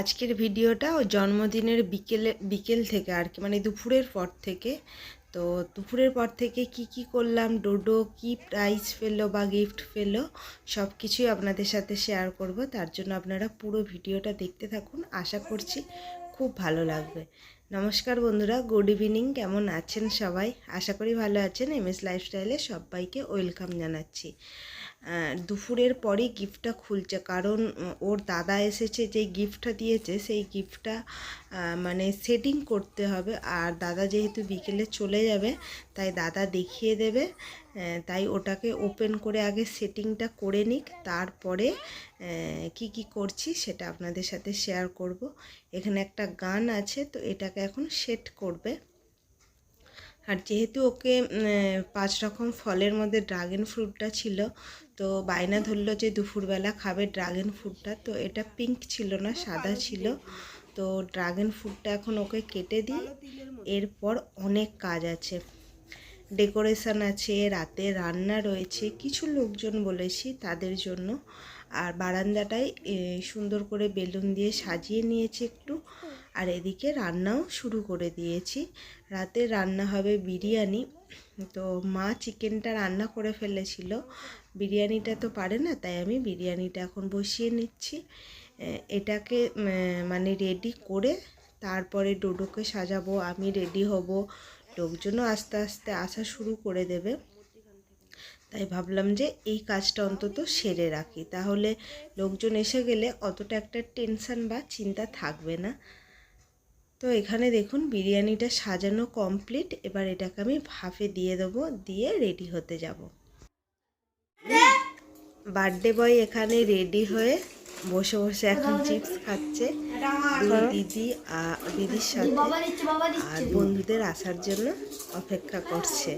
আজকের ভিডিওটা ও জন্মদিনের বিকেলে, বিকেল থেকে আর কি মানে দুপুরের পর থেকে। তো দুপুরের পর থেকে কি কি করলাম, ডোডো, কি প্রাইজ পেল বা গিফট পেল সব কিছুই আপনাদের সাথে শেয়ার করব। তার জন্য আপনারা পুরো ভিডিওটা দেখতে থাকুন। আশা করছি খুব ভালো লাগবে। নমস্কার বন্ধুরা গুড ইভিনিং কেমন আছেন সবাই? আশা করি ভালো আছেন। এম এস লাইফস্টাইলে সবাইকে ওয়েলকাম জানাচ্ছি। দুপুরের পরেই গিফটটা খুলছে। কারণ ওর দাদা এসেছে যে গিফটটা দিয়েছে, সেই গিফটটা মানে সেটিং করতে হবে। আর দাদা যেহেতু বিকেলে চলে যাবে, তাই দাদা দেখিয়ে দেবে। তাই ওটাকে ওপেন করে আগে সেটিংটা করে নিক। তারপরে কি কি করছি সেটা আপনাদের সাথে শেয়ার করব। এখানে একটা গান আছে, তো এটাকে এখন সেট করবে। আর যেহেতু ওকে পাঁচ রকম ফলের মধ্যে ড্রাগন ফ্রুটটা ছিল তো বায়না ধরলো যে দুপুরবেলা খাবে ড্রাগন ফ্রুটটা তো এটা পিঙ্ক ছিল না, সাদা ছিল। তো ড্রাগন ফ্রুটটা এখন ওকে কেটে দিই। এরপর অনেক কাজ আছে। ডেকোরেশন আছে, রাতে রান্না রয়েছে। কিছু লোকজন বলেছি তাদের জন্য। আর বারান্দাটায় সুন্দর করে বেলুন দিয়ে সাজিয়ে নিয়েছি একটু। আর এদিকে রান্নাও শুরু করে দিয়েছি। রাতে রান্না হবে বিরিয়ানি। তো মা চিকেনটা রান্না করে ফেলেছিল। বিরিয়ানিটা তো পারে না, তাই আমি বিরিয়ানিটা এখন বসিয়ে নিচ্ছি। এটাকে মানে রেডি করে তারপরে ডোডোকে সাজাবো, আমি রেডি হব। লোকজনও আস্তে আস্তে আসা শুরু করে দেবে। তাই ভাবলাম যে এই কাজটা অন্তত সেরে রাখি। তাহলে লোকজন এসে গেলে অতটা একটা টেনশন বা চিন্তা থাকবে না। তো এখানে দেখুন, বিরিয়ানিটা সাজানো কমপ্লিট এবার এটাকে আমি ভাফে দিয়ে দেবো, দিয়ে রেডি হতে যাব। বার্থডে বয় এখানে রেডি হয়ে বসে বসে এখন চিপস খাচ্ছে। দিদি দিদির সাথে আর বন্ধুদের আসার জন্য অপেক্ষা করছে।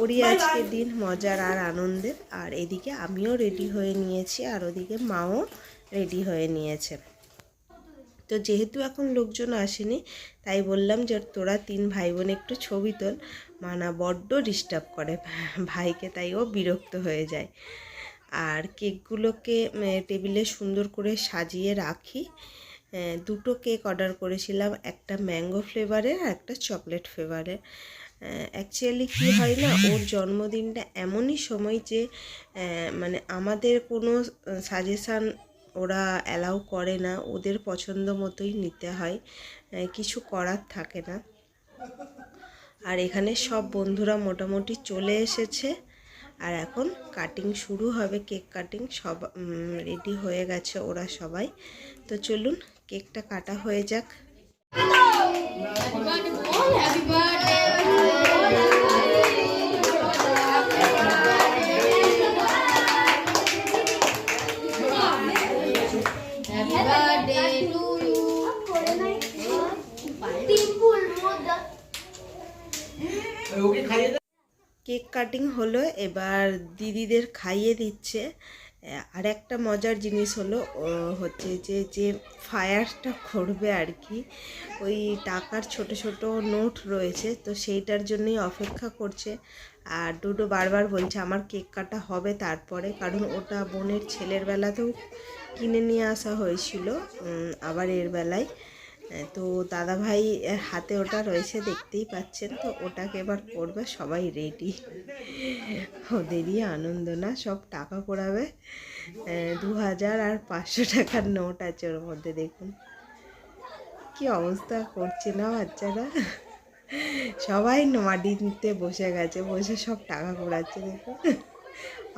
ওরই আজকে দিন মজার আর আনন্দের। আর এদিকে আমিও রেডি হয়ে নিয়েছি আর ওদিকে মাও রেডি হয়ে নিয়েছে। তো যেহেতু এখন লোকজন আসেনি, তাই বললাম যে তোরা তিন ভাই বোন একটু ছবি তোল। মানা বড্ড ডিস্টার্ব করে ভাইকে, তাই ও বিরক্ত হয়ে যায়। আর কেকগুলোকে টেবিলে সুন্দর করে সাজিয়ে রাখি। দুটো কেক অর্ডার করেছিলাম, একটা ম্যাঙ্গো ফ্লেভারের আর একটা চকলেট ফ্লেভারের। অ্যাকচুয়ালি কি হয় না, ওর জন্মদিনটা এমনই সময় যে মানে আমাদের কোনো সাজেশান ওরা অ্যালাউ করে না, ওদের পছন্দ মতোই নিতে হয় কিছু করার থাকে না। আর এখানে সব বন্ধুরা মোটামুটি চলে এসেছে। আর এখন কাটিং শুরু হবে কেক কাটিং সব রেডি হয়ে গেছে ওরা সবাই। তো চলুন কেকটা কাটা হয়ে যাক। To you. কেক কাটিং হলো, এবার দিদিদের খাইয়ে দিচ্ছে। আর একটা মজার জিনিস হলো হচ্ছে যে যে ফায়ারটা করবে আর কি, ওই টাকার ছোট ছোট নোট রয়েছে, তো সেইটার জন্যই অপেক্ষা করছে। আর ডুডো বারবার বলছে, আমার কেক কাটা হবে তারপরে। কারণ ওটা বোনের ছেলের বেলাতেও কিনে নিয়ে আসা হয়েছিল আবার এর বেলায়। তো দাদাভাই হাতে ওটা রয়েছে, দেখতেই পাচ্ছেন তো, ওটাকে এবার করবে সবাই রেডি ওদেরই আনন্দ না, সব টাকা পড়াবে। দু হাজার আর পাঁচশো টাকার নোট আছে ওর মধ্যে, দেখুন। কি অবস্থা করছে না বাচ্চারা? সবাই মাটিতে বসে গেছে, বসে সব টাকা কুড়াচ্ছে দেখুন।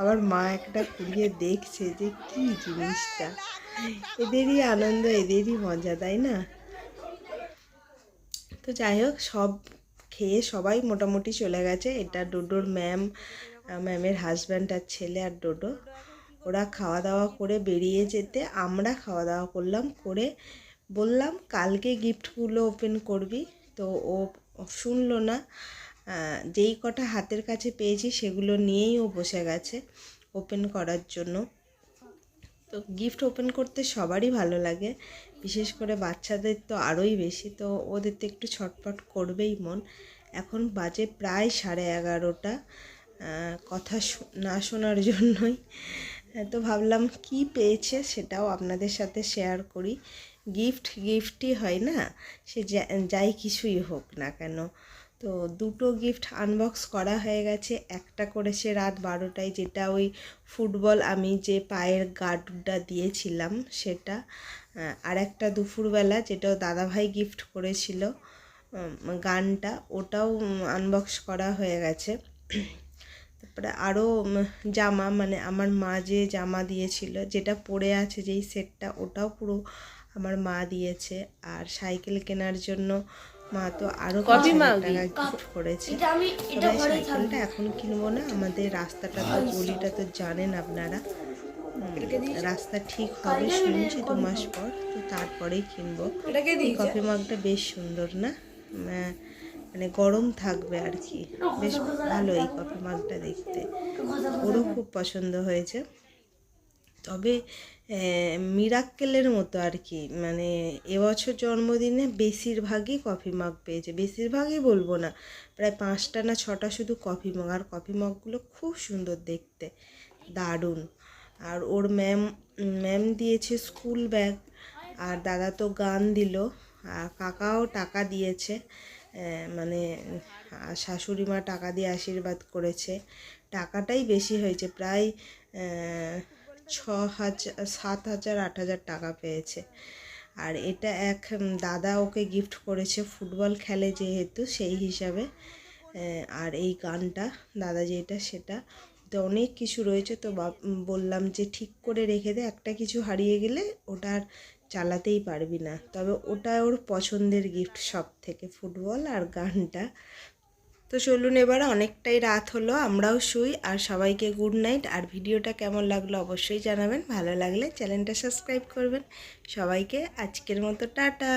আবার মা একটা কুড়িয়ে দেখছে যে কি জিনিসটা। এদেরই আনন্দ, এদেরই মজা, তাই না? তো যাই হোক, সব খেয়ে সবাই মোটামুটি চলে গেছে। এটা ডোডোর ম্যাম ম্যামের হাজব্যান্ড আর ছেলে আর ডোডো। ওরা খাওয়া দাওয়া করে বেরিয়ে যেতে আমরা খাওয়া দাওয়া করলাম, করে বললাম, কালকে গিফটগুলো ওপেন করবি। তো ও শুনলো না। যেই কটা হাতের কাছে পেয়েছি সেগুলো নিয়েই ও বসে গেছে ওপেন করার জন্য। তো গিফট ওপেন করতে সবারই ভালো লাগে। বিশেষ করে বাচ্চাদের তো আরোই বেশি তো ওদের তো একটু ছটপট করবেই মন। এখন বাজে প্রায় সাড়ে এগারোটা কথা না শোনার জন্যই। হ্যাঁ, তো ভাবলাম কি পেয়েছে সেটাও আপনাদের সাথে শেয়ার করি। গিফট গিফটই হয় না সে যাই কিছুই হোক না কেন। তো দুটো গিফট আনবক্স করা হয়ে গেছে একটা করেছে রাত বারোটায় যেটা ওই ফুটবল আমি যে পায়ের গার্ডটা দিয়েছিলাম সেটা। আর একটা দুপুরবেলা যেটাও দাদাভাই গিফট করেছিল গানটা ওটাও আনবক্স করা হয়ে গেছে। তারপরে আরও জামা মানে আমার মা যে জামা দিয়েছিল যেটা পরে আছে যেই সেটটা ওটাও পুরো আমার মা দিয়েছে। আর সাইকেল কেনার জন্য মা তো আরও টাকা গিফট করেছে। এটা আমি এটা তবে সাইকেলটা এখন কিনবো না আমাদের রাস্তাটা তো গলিটা তো জানেন আপনারা। রাস্তা ঠিক হবে শুনছি দু মাস পর তো তারপরেই কিনবো। এই কফি মাগটা বেশ সুন্দর না? মানে গরম থাকবে আর কি। বেশ ভালো এই কফি মাগটা দেখতে। ওরও খুব পছন্দ হয়েছে। তবে মিরাক্কেলের মতো আর কি মানে এবছর জন্মদিনে বেশিরভাগই কফি মাগ পেয়েছে। বেশিরভাগই বলব না প্রায় পাঁচটা না ছটা শুধু কফি মগ। আর কফি মগগুলো খুব সুন্দর দেখতে দারুণ। আর ওর ম্যাম ম্যাম দিয়েছে স্কুল ব্যাগ আর দাদা তো গান দিল আর কাকাও টাকা দিয়েছে মানে শাশুড়ি মা টাকা দিয়ে আশীর্বাদ করেছে। টাকাটাই বেশি হয়েছে, প্রায় ছ হাজার, সাত হাজার, আট হাজার টাকা পেয়েছে। আর এটা এক দাদা ওকে গিফট করেছে ফুটবল খেলে যেহেতু সেই হিসাবে আর এই গানটা, দাদা যেটা সেটা তো অনেক কিছু রয়েছে তো বললাম যে ঠিক করে রেখে দে, একটা কিছু হারিয়ে গেলে ওটা আর চালাতেই পারবি না। তবে ওটা ওর পছন্দের গিফট সব থেকে ফুটবল আর গানটা। তো চলুন এবার অনেকটাই রাত হলো, আমরাও শুই আর সবাইকে গুড নাইট আর ভিডিওটা কেমন লাগল অবশ্যই জানাবেন। ভালো লাগলে চ্যানেলটা সাবস্ক্রাইব করবেন। সবাইকে আজকের মতো টাটা।